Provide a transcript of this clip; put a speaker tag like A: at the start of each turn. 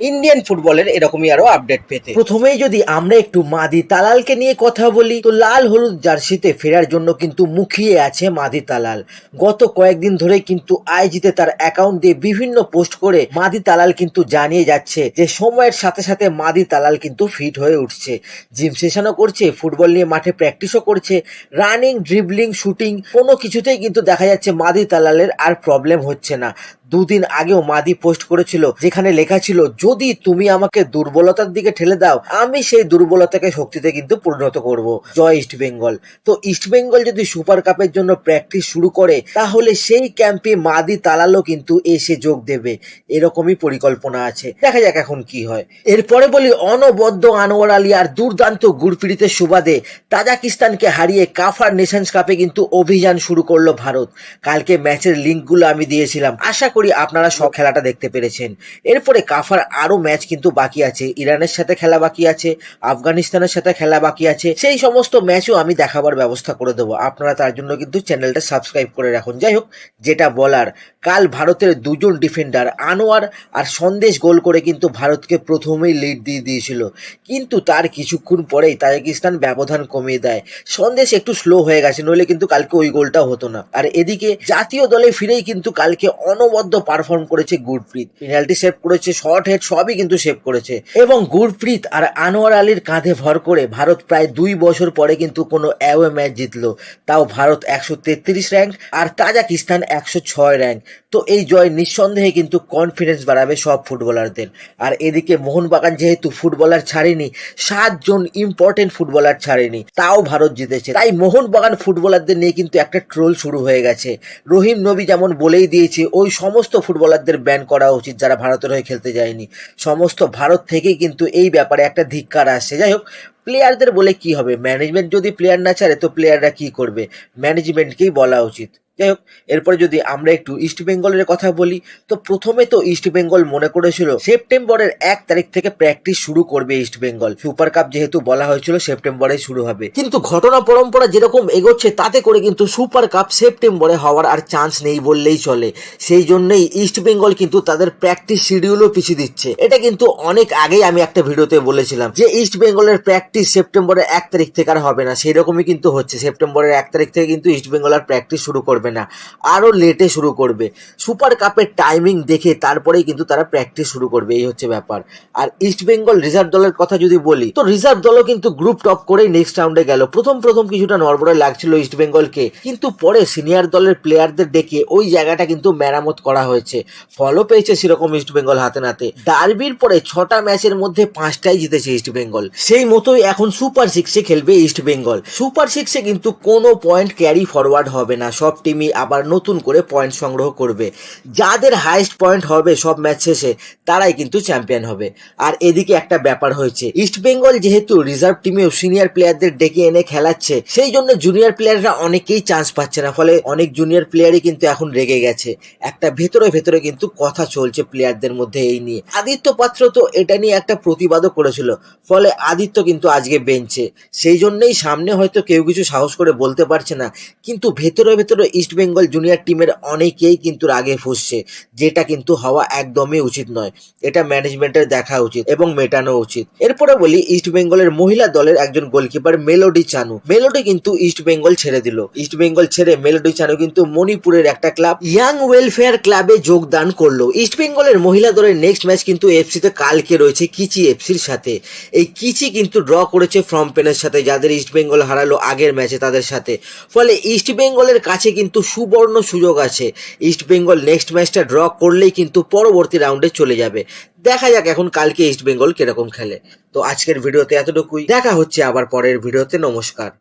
A: Indian ফুটবলের এরকমই আরও আপডেট পেতে। প্রথমেই যদি আমরা একটু মাদি তালালকে নিয়ে কথা বলি, তো লাল হলুদ জার্সিতে ফেরার জন্য কিন্তু মুখিয়ে আছে মাদি তালাল। গত কয়েকদিন ধরে কিন্তু আইজিতে তার অ্যাকাউন্ট দিয়ে বিভিন্ন পোস্ট করে মাদি তালাল কিন্তু জানিয়ে যাচ্ছে যে সময়ের সাথে সাথে মাদি তালাল কিন্তু ফিট হয়ে উঠছে। জিম সেশনও করছে ফুটবল নিয়ে মাঠে প্র্যাকটিসও করছে রানিং ড্রিবলিং শুটিং কোনো কিছুতেই কিন্তু দেখা যাচ্ছে মাদি তালালের আর প্রবলেম হচ্ছে না। দুদিন আগেও মাদি পোস্ট করেছিল, যেখানে লেখা ছিল যদি তুমি আমাকে দুর্বলতার দিকে ঠেলে দাও, আমি সেই দুর্বলতাকে শক্তিতে কিন্তু পরিণত করব। জয় ইস্ট বেঙ্গল। তো ইস্ট বেঙ্গল যদি সুপার কাপের জন্য প্র্যাকটিস শুরু করে, তাহলে সেই ক্যাম্পে মাদি তালালো কিন্তু এসে যোগ দেবে। এরকমই পরিকল্পনা আছে। দেখা যাক এখন কি হয়। এরপরে বলি, অনবদ্য আনোয়ার আলী আর দুর্দান্ত গুরপিড়িতে সুবাদে তাজাকিস্তানকে হারিয়ে কাফার নেশনস কাপে কিন্তু অভিযান শুরু করল ভারত। কালকে ম্যাচের লিঙ্কগুলো আমি দিয়েছিলাম। আশা করি আপনারা সব খেলাটা দেখতে পেরেছেন। এরপরে কাফার আরও ম্যাচ কিন্তু বাকি আছে। ইরানের সাথে খেলা বাকি আছে, আফগানিস্তানের সাথে খেলা বাকি আছে। সেই সমস্ত ম্যাচও আমি দেখাবার ব্যবস্থা করে দেবো। আপনারা তার জন্য কিন্তু চ্যানেলটা সাবস্ক্রাইব করে রাখুন। যাই হোক, যেটা বলার, কাল ভারতের দুজন ডিফেন্ডার আনোয়ার আর সন্দেশ গোল করে কিন্তু ভারতকে প্রথমেই লিড দিয়ে দিয়েছিল। কিন্তু তার কিছুক্ষণ পরেই তাজিকিস্তান ব্যবধান কমিয়ে দেয়। সন্দেশ একটু স্লো হয়ে গেছে, নইলে কিন্তু কালকে ওই গোলটা হতো না। আর এদিকে জাতীয় দলে ফিরেই কিন্তু কালকে অনবদ্য পারফর্ম করেছে গুরপ্রীত। পেনাল্টি সেভ করেছে শর্ট হেড সবই কিন্তু সেভ করেছে। এবং গুরপ্রীত আর আনোয়ার আলীর কাঁধে ভর করে ভারত প্রায় দুই বছর পরে কিন্তু কোনো অ্যাওয়ে ম্যাচ জিতলো। তাও ভারত একশো তেত্রিশ র্যাঙ্ক আর তাজাকিস্তান একশো ছয় র্যাঙ্ক তো এই জয় নিঃসন্দেহে কিন্তু কনফিডেন্স বাড়াবে সব ফুটবলারদের আর এদিকে মোহনবাগান যেহেতু ফুটবলার ছাড়েনি, সাতজন ইম্পর্টেন্ট ফুটবলার ছাড়েনি, তাও ভারত জিতেছে। তাই মোহনবাগান ফুটবলারদের নিয়ে কিন্তু একটা ট্রোল শুরু হয়ে গেছে। রহিম নবী যেমন বলেই দিয়েছে, ওই সমস্ত ফুটবলারদের ব্যান করা উচিত যারা ভারতের হয়ে খেলতে যায়নি। সমস্ত ভারত থেকেই কিন্তু এই ব্যাপারে একটা ধিক্কার আসছে। যাই হোক প্লেয়ারদের বলে কি হবে? ম্যানেজমেন্ট যদি প্লেয়ার না ছাড়ে, তো প্লেয়াররা কি করবে? ম্যানেজমেন্টকেই বলা উচিত। যাই হোক এরপরে যদি আমরা একটু ইস্ট বেঙ্গলের কথা বলি, তো প্রথমে তো ইস্ট বেঙ্গল মনে করেছিল সেপ্টেম্বরের এক তারিখ থেকে প্র্যাকটিস শুরু করবে ইস্ট বেঙ্গল সুপার কাপ যেহেতু বলা হয়েছিল সেপ্টেম্বরে শুরু হবে। কিন্তু ঘটনা পরম্পরা যেরকম এগোচ্ছে, তাতে করে কিন্তু সুপার কাপ সেপ্টেম্বরে হওয়ার আর চান্স নেই বললেই চলে। সেই জন্যই ইস্ট বেঙ্গল কিন্তু তাদের প্র্যাকটিস শিডিউলও পিছিয়ে দিচ্ছে। এটা কিন্তু অনেক আগেই আমি একটা ভিডিওতে বলেছিলাম যে ইস্ট বেঙ্গলের প্র্যাকটিস সেপ্টেম্বরের এক তারিখ থেকে আর হবে না। সেই রকমই কিন্তু হচ্ছে। সেপ্টেম্বরের এক তারিখ থেকে কিন্তু ইস্ট বেঙ্গল আর প্র্যাকটিস শুরু করবে না। আরও লেটে শুরু করবে। সুপার কাপের টাইমিং দেখে তারপরেই কিন্তু তারা প্র্যাকটিস শুরু করবে, এই হচ্ছে ব্যাপার। আর ইস্ট বেঙ্গল রিজার্ভ দলের কথা যদি বলি, তো রিজার্ভ দলও কিন্তু গ্রুপ টপ করেই নেক্সট রাউন্ডে গেল। প্রথম প্রথম কিছুটা নড়বড়ে লাগছিল ইস্ট বেঙ্গলকে কিন্তু পরে সিনিয়র দলের প্লেয়ারদের ডেকে ওই জায়গাটা কিন্তু মেরামত করা হয়েছে। ফলও পেয়েছে সেরকম ইস্ট বেঙ্গল হাতে নাতে। ডার্বির পরে ছটা ম্যাচের মধ্যে পাঁচটাই জিতেছে ইস্ট বেঙ্গল সেই মতোই এখন সুপার সিক্সে খেলবে ইস্ট বেঙ্গল সুপার সিক্সে কিন্তু কোনো পয়েন্ট ক্যারি ফরওয়ার্ড হবে না। সব টিমই আবার নতুন করে পয়েন্ট সংগ্রহ করবে। যাদের হাইস্ট পয়েন্ট হবে সব ম্যাচ শেষে, তারাই কিন্তু চ্যাম্পিয়ন হবে। আর এদিকে একটা ব্যাপার হয়েছে ইস্ট বেঙ্গল যেহেতু রিজার্ভ টিমেও সিনিয়র প্লেয়ারদের ডেকে এনে খেলাচ্ছে, সেই জন্য জুনিয়র প্লেয়াররা অনেকেই চান্স পাচ্ছে না, ফলে অনেক জুনিয়র প্লেয়ারই কিন্তু এখন রেগে গেছে। একটা ভেতরে ভেতরে কিন্তু কথা চলছে প্লেয়ারদের মধ্যে এই নিয়ে। আদিত্য পাত্র তো এটা নিয়ে একটা প্রতিবাদও করেছিল, ফলে আদিত্য কিন্তু আজকে বেঞ্চে সেই জন্যই সামনে হয়তো কেউ কিছু সাহস করে বলতে পারছে না, কিন্তু ভেতরে ভেতরে ইস্ট বেঙ্গল জুনিয়র টিমের অনেকেই কিন্তু রাগে ফুসছে, যেটা কিন্তু হওয়া একদমই উচিত নয়। এটা ম্যানেজমেন্টের দেখা উচিত এবং মেটানো উচিত। এরপরে বলি ইস্ট বেঙ্গলের মহিলা দলের একজন গোলকিপার মেলোডি চানু মেলোডি কিন্তু ইস্ট বেঙ্গল ছেড়ে দিল। ইস্ট বেঙ্গল ছেড়ে মেলোডি চানু কিন্তু মণিপুরের একটা ক্লাব ইয়াং ওয়েলফেয়ার ক্লাবে যোগদান করল। ইস্ট বেঙ্গলের মহিলা দলের নেক্সট ম্যাচ কিন্তু এফসিতে কালকে রয়েছে কিচি এফসির সাথে। এই কিচি কিন্তু ড্র করেছে ফ্রম পেনের সাথে, যাদের ইস্ট বেঙ্গল হারালো আগের ম্যাচে তাদের সাথে। ফলে ইস্ট বেঙ্গলের কাছে কিন্তু সুবর্ণ সুযোগ আছে। ইস্টবেঙ্গল নেক্সট ম্যাচটা ড্র করলেই কিন্তু পরবর্তী রাউন্ডে চলে যাবে। দেখা যাক এখন কালকে ইস্টবেঙ্গল কীরকম খেলে। তো আজকের ভিডিওতে এতটুকুই। দেখা হচ্ছে আবার পরের ভিডিওতে। নমস্কার।